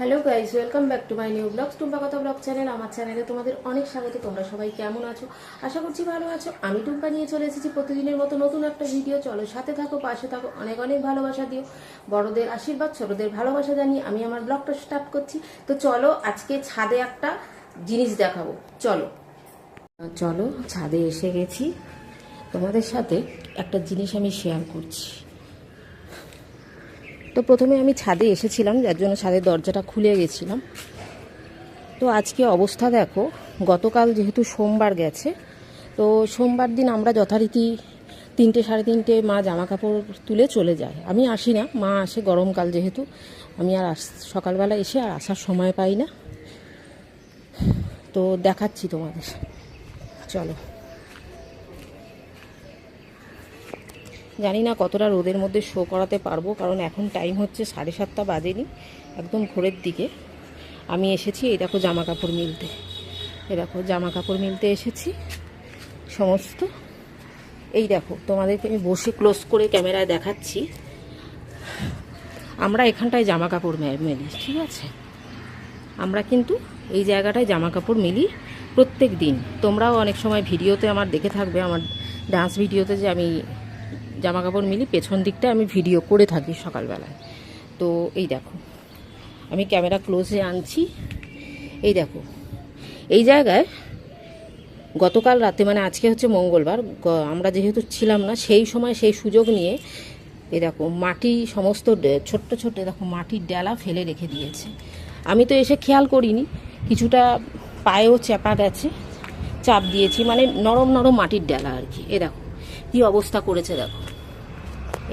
Hello guys welcome back to my new blogs Tumpa কথা blog channel আমার চ্যানেলে তোমাদের অনেক স্বাগত। তোমরা সবাই কেমন আছো? আশা করছি ভালো আছো। আমি টুম্পা নিয়ে চলে এসেছি প্রতিদিনের মতো নতুন একটা ভিডিও চলো সাথে থাকো, পাশে থাকো, অনেক অনেক ভালোবাসা দিও। বড়দের আশীর্বাদ, ছোটদের ভালোবাসা জানিয়ে আমি আমার ব্লগটা স্টার্ট করছি। তো চলো আজকে ছাদে একটা জিনিস দেখাবো। চলো। চলো ছাদে এসে গেছি। তোমাদের সাথে একটা জিনিস আমি শেয়ার করছি। তো প্রথমে আমি ছাদে এসেছিলাম, যার জন্য ছাদের দরজাটা খুলে গেছিলাম। তো আজকে অবস্থা দেখো, গতকাল যেহেতু সোমবার গেছে, তো সোমবার দিন আমরা যথারীতি তিনটে সাড়ে তিনটে মা জামা কাপড় তুলে চলে যায় আমি আসি না, মা আসে গরমকাল যেহেতু, আমি আর সকালবেলা এসে আর আসার সময় পাই না। তো দেখাচ্ছি তোমাদের। চলো। জানি না কতটা রোদের মধ্যে শো করাতে পারব, কারণ এখন টাইম হচ্ছে সাড়ে সাতটা বাজেনি, একদম ভোরের দিকে। আমি এসেছি, এই দেখো জামা কাপড় মিলতে। এই দেখো জামা কাপড় মিলতে এসেছি, সমস্ত। এই দেখো, তোমাদেরকে আমি বসে ক্লোজ করে ক্যামেরায় দেখাচ্ছি। আমরা এখানটায় জামা কাপড় মেলি, ঠিক আছে? আমরা কিন্তু এই জায়গাটায় জামা কাপড় মিলি প্রত্যেক দিন। তোমরাও অনেক সময় ভিডিওতে আমার দেখে থাকবে, আমার ডান্স ভিডিওতে যে আমি জামা কাপড় মিলি পেছন দিকটা আমি ভিডিও করে থাকি সকালবেলায়। তো এই দেখো, আমি ক্যামেরা ক্লোজে আনছি। এই দেখো, এই জায়গায় গতকাল রাতে মানে আজকে হচ্ছে মঙ্গলবার আমরা যেহেতু ছিলাম না, সেই সময় সেই সুযোগ নিয়ে এই দেখো, মাটি সমস্ত ছোট্ট ছোট্ট দেখো, মাটির ডেলা ফেলে রেখে দিয়েছে। আমি তো এসে খেয়াল করিনি, কিছুটা পায়েও চাপা গেছে, চাপ দিয়েছি মানে নরম নরম মাটির ডেলা আর কি। এ দেখো কী অবস্থা করেছে দেখো।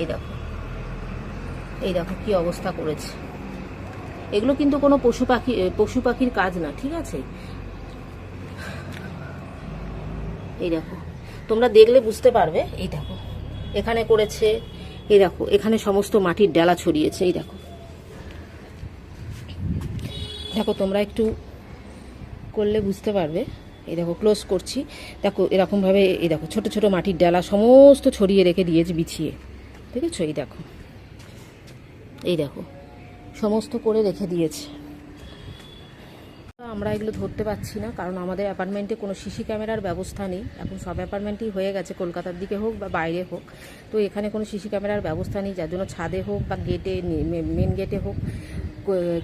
এই দেখো। এই দেখো কী অবস্থা করেছে। এগুলো কিন্তু কোনো পশু পাখি পশু পাখির কাজ না, ঠিক আছে? এই দেখো। তোমরা দেখলে বুঝতে পারবে, এই দেখো। এখানে করেছে, এই দেখো, এখানে সমস্ত মাটির ডেলা ছড়িয়েছে, এই দেখো। দেখো, তোমরা একটু করলে বুঝতে পারবে। এই দেখো ক্লোজ করছি। দেখো, এরকমভাবে এই দেখো, ছোট ছোট মাটির ডালা সমস্ত ছড়িয়ে রেখে দিয়েছে বিছিয়ে। ঠিক আছে এই দেখো। এই দেখো, সমস্ত করে রেখে দিয়েছে। আমরা এগুলো ধরতে পারছি না, কারণ আমাদের অ্যাপার্টমেন্টে কোনো সিসি ক্যামেরার ব্যবস্থা নেই। এখন সব অ্যাপার্টমেন্টই হয়ে গেছে, কলকাতার দিকে হোক বা বাইরে হোক। তো এখানে কোনো সিসি ক্যামেরার ব্যবস্থা নেই, যার জন্য ছাদে হোক বা গেটে মেন গেটে হোক।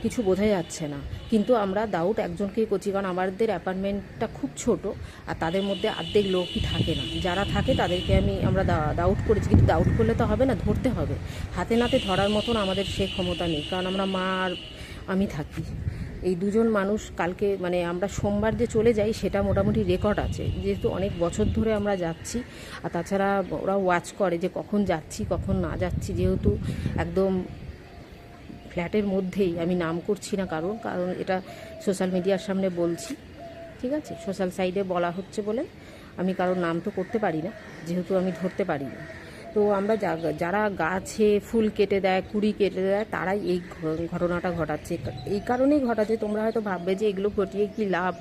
কিছু বোঝা যাচ্ছে না। কিন্তু আমরা ডাউট একজনকেই করছি, কারণ আমাদের অ্যাপার্টমেন্টটা খুব ছোট আর তাদের মধ্যে অর্ধেক লোকই থাকে না। যারা থাকে তাদেরকে আমি, আমরা ডাউট করেছি, কিন্তু ডাউট করলে তো হবে না, ধরতে হবে। হাতে নাতে ধরার মতন আমাদের সে ক্ষমতা নেই, কারণ আমরা মা আর আমি থাকি। এই দুজন মানুষ কালকে মানে আমরা সোমবার যে চলে যাই, সেটা মোটামুটি রেকর্ড আছে। যেহেতু অনেক বছর ধরে আমরা যাচ্ছি, আর তাছাড়া ওরা ওয়াচ করে যে কখন যাচ্ছি, কখন না যাচ্ছি, যেহেতু একদম ফ্ল্যাটের মধ্যেই, আমি নাম করছি না কারণ কারণ এটা সোশ্যাল মিডিয়ার সামনে বলছি, ঠিক আছে? সোশ্যাল সাইডে বলা হচ্ছে বলে আমি কারোর নাম তো করতে পারি না, যেহেতু আমি ধরতে পারি না। তো আমরা যারা গাছে ফুল কেটে দেয়, কুড়ি কেটে দেয়, তারাই এই ঘটনাটা ঘটাচ্ছে। এই কারণেই ঘটাচ্ছে, তোমরা হয়তো ভাববে যে এগুলো ঘটিয়ে কি লাভ?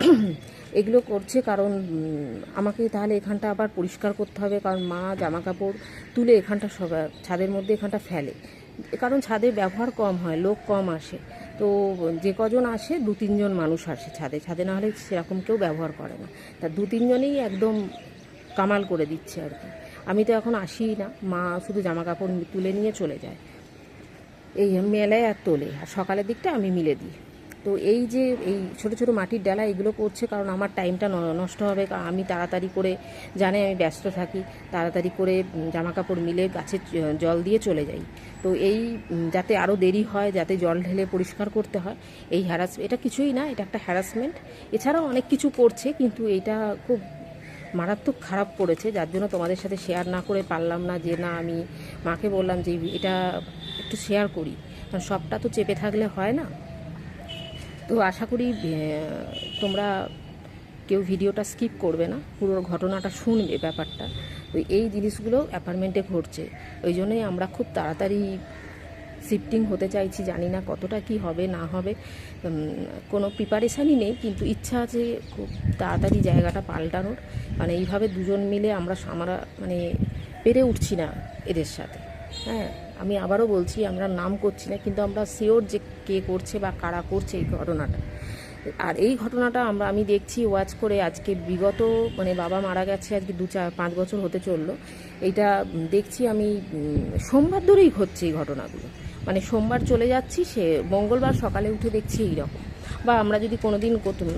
এগুলো করছে কারণ আমাকে তাহলে এখানটা আবার পরিষ্কার করতে হবে, কারণ মা জামা কাপড় তুলে এখানটা সব, ছাদের মধ্যে এখানটা ফেলে। কারণ ছাদের ব্যবহার কম হয়, লোক কম আসে। তো যে কজন আসে, দু তিনজন মানুষ আসে ছাদে। ছাদে না হলে সেরকম কেউ ব্যবহার করে না। তা দু তিনজনেই একদম কামাল করে দিচ্ছে আর কি। আমি তো এখন আসিই না। মা শুধু জামা কাপড় তুলে নিয়ে চলে যায়। এই মেলায় আর তোলে। আর সকালের দিকটা আমি মিলে দিই। তো এই যে এই ছোট ছোট মাটির ডালা এগুলো করছে, কারণ আমার টাইমটা নষ্ট হবে। কা- আমি তাড়াতাড়ি করে জানে আমি ব্যস্ত থাকি, তাড়াতাড়ি করে জামা কাপড় মিলে গাছে জল দিয়ে চলে যাই। তো এই যাতে আরও দেরি হয়, যাতে জল ঢেলে পরিষ্কার করতে হয়, এই হ্যারাস এটা কিছুই না, এটা একটা হ্যারাসমেন্ট এছাড়াও অনেক কিছু করছে, কিন্তু এটা খুব মারাত্মক খারাপ করেছে। যার জন্য তোমাদের সাথে শেয়ার না করে পারলাম না যে, না, আমি মাকে বললাম যে, এটা একটু শেয়ার করি। কারণ সবটা তো চেপে থাকলে হয় না। তো আশা করি তোমরা কেউ ভিডিওটা স্কিপ করবে না, পুরো ঘটনাটা শুনবে ব্যাপারটা। তো এই জিনিসগুলো অ্যাপার্টমেন্টে ঘটছে। ওই জন্যই আমরা খুব তাড়াতাড়ি শিফটিং হতে চাইছি, জানি না কতটা কি হবে, না হবে। কোনো প্রিপারেশানই নেই, কিন্তু ইচ্ছা আছে খুব তাড়াতাড়ি জায়গাটা পাল্টানোর। মানে এইভাবে দুজন মিলে আমরা আমরা মানে পেরে উঠছি না এদের সাথে। হ্যাঁ। আমি আবারও বলছি, আমরা নাম করছি না, কিন্তু আমরা শিওর যে কে করছে বা কারা করছে এই ঘটনাটা। আর এই ঘটনাটা আমরা, আমি দেখছি ওয়াচ করে আজকে বিগত মানে বাবা মারা গেছে আজকে দু চার, পাঁচ বছর হতে চলল। এইটা দেখছি আমি সোমবার ধরেই হচ্ছে এই ঘটনাগুলো। মানে সোমবার চলে যাচ্ছি, সে মঙ্গলবার সকালে উঠে দেখছি এইরকম। বা আমরা যদি কোনো দিন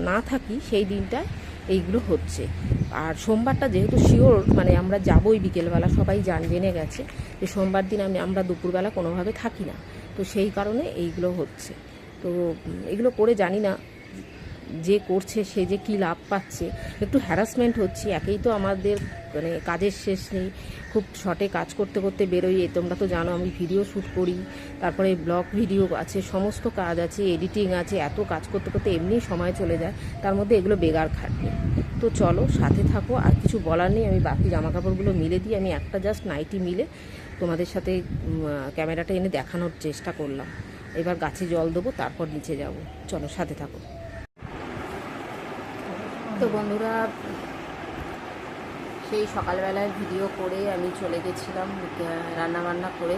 না থাকি, সেই দিনটায় এইগুলো হচ্ছে। আর সোমবারটা যেহেতু শিওর মানে আমরা যাবোই বিকেলবেলা, সবাই জান জেনে গেছে যে সোমবার দিন আমি আমরা দুপুরবেলা কোনোভাবে থাকি না। তো সেই কারণে এইগুলো হচ্ছে। তো এগুলো করে জানি না। যে করছে, সে যে কী লাভ পাচ্ছে, একটু হ্যারাসমেন্ট হচ্ছে, একেই তো আমাদের মানে কাজের শেষ নেই। খুব শর্টে কাজ করতে করতে বেরোই তোমরা তো জানো আমি ভিডিও শ্যুট করি, তারপরে ব্লগ ভিডিও আছে, সমস্ত কাজ আছে এডিটিং আছে, এত কাজ করতে করতে এমনি সময় চলে যায়, তার মধ্যে এগুলো বেগার খাটনি। তো চলো, সাথে থাকো, আর কিছু বলার নেই, আমি বাকি জামা কাপড়গুলো মিলে দিই, আমি একটা জাস্ট নাইটি মিলে তোমাদের সাথে ক্যামেরাটা এনে দেখানোর চেষ্টা করলাম। এবার গাছে জল দেবো, তারপর নিচে যাব। চলো, সাথে থাকো। তো বন্ধুরা, সেই সকালবেলায় ভিডিও করে আমি চলে গেছিলাম রান্না বান্না করে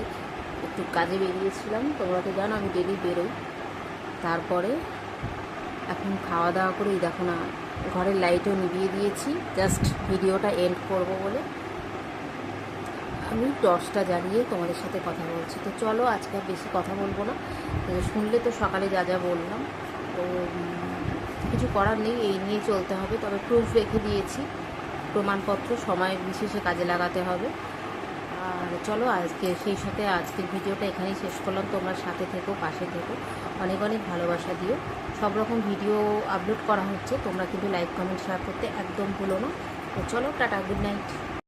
একটু কাজে বেরিয়েছিলাম। তোমরা তো জানো আমি ডেলি বেরোই। তারপরে এখন খাওয়া দাওয়া করেই দেখো না, ঘরের লাইটও নিভিয়ে দিয়েছি। জাস্ট ভিডিওটা এন্ড করব বলে আমি টর্চটা জ্বালিয়ে তোমাদের সাথে কথা বলছি। তো চলো আজকে বেশি কথা বলব না। শুনলে তো সকালে যা যা বললাম। তো কিছু করার নেই, এই নিয়ে চলতে হবে। তবে প্রুফ রেখে দিয়েছি। প্রমাণপত্র সময় বিশেষে কাজে লাগাতে হবে। আর চলো, আজকে সেই সাথে আজকের ভিডিওটা এখানেই শেষ করলাম। তোমরা সাথে থেকো, পাশে থেকো। অনেক অনেক ভালোবাসা দিও। সব রকম ভিডিও আপলোড করা হচ্ছে। তোমরা কিন্তু লাইক কমেন্ট শেয়ার করতে একদম ভুলো না। তো চলো, টাটা গুড নাইট